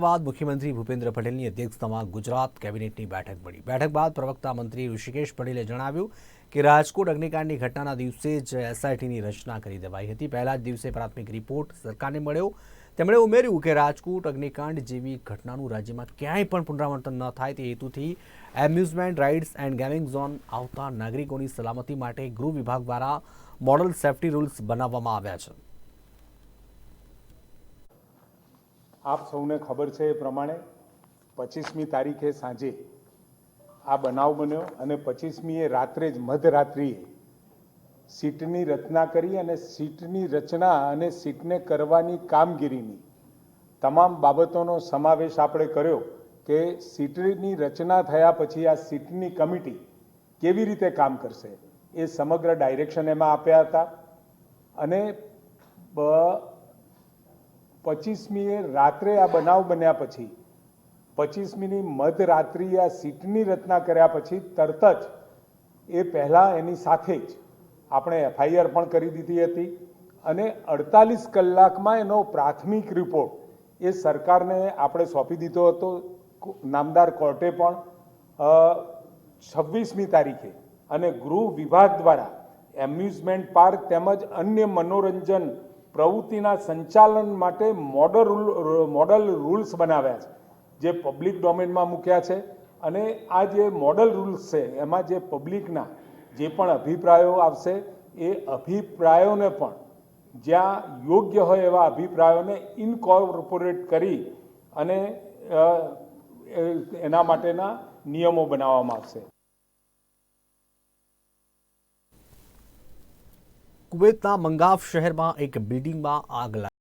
બાદ મુખ્યમંત્રી ભૂપેન્દ્ર પટેલની અધ્યક્ષતામાં ગુજરાત કેબિનેટની બેઠક મળી. બેઠક બાદ પ્રવક્તા મંત્રી ઋષિકેશ પટેલે જણાવ્યું કે રાજકોટ અગ્નિકાંડની ઘટનાના દિવસે જ એસઆઈટીની રચના કરી દેવાઈ હતી. પહેલા જ દિવસે પ્રાથમિક રિપોર્ટ સરકારને મળ્યો. તેમણે ઉમેર્યું કે રાજકોટ અગ્નિકાંડ જેવી ઘટનાનું રાજ્યમાં ક્યાંય પણ પુનરાવર્તન ન થાય તે હેતુથી amusement rides and gaming zone આવતા નાગરિકોની સલામતી માટે ગૃહ વિભાગ દ્વારા મોડલ સેફ્ટી રૂલ્સ બનાવવામાં આવ્યા છે. આપ સૌને ખબર છે એ પ્રમાણે પચીસમી તારીખે સાંજે આ બનાવ બન્યો અને પચીસમીએ રાત્રે જ મધરાત્રિએ સીટની રચના કરી અને સીટની રચના અને સીટને કરવાની કામગીરીની તમામ બાબતોનો સમાવેશ આપણે કર્યો કે સીટની રચના થયા પછી આ સીટની કમિટી કેવી રીતે કામ કરશે એ સમગ્ર ડાયરેક્શન એમાં આપ્યા હતા. અને પચીસમીએ રાત્રે આ બનાવ બન્યા પછી, પચીસમીની મધરાત્રિએ આ સીટની રચના કર્યા પછી તરત જ એ પહેલાં એની સાથે જ આપણે એફઆઈઆર પણ કરી દીધી હતી અને અડતાલીસ કલાકમાં એનો પ્રાથમિક રિપોર્ટ એ સરકારને આપણે સોંપી દીધો હતો. નામદાર કોર્ટે પણ છવ્વીસમી તારીખે અને ગૃહ વિભાગ દ્વારા એમ્યુઝમેન્ટ પાર્ક તેમજ અન્ય મનોરંજન પ્રવૃત્તિના સંચાલન માટે મોડલ મોડલ રૂલ્સ બનાવ્યા છે. જે પબ્લિક ડોમેનમાં મૂક્યા છે અને આ જે મોડલ રૂલ્સ છે, એમાં જે પબ્લિકના જે પણ અભિપ્રાયો આવશે, એ અભિપ્રાયોને પણ જ્યાં યોગ્ય હોય એવા અભિપ્રાયોને ઇનકોર્પોરેટ કરી અને એના માટેના નિયમો બનાવવામાં આવશે. કુવૈતના મંગાફ શહેરમાં એક બિલ્ડિંગમાં આગ લાગી.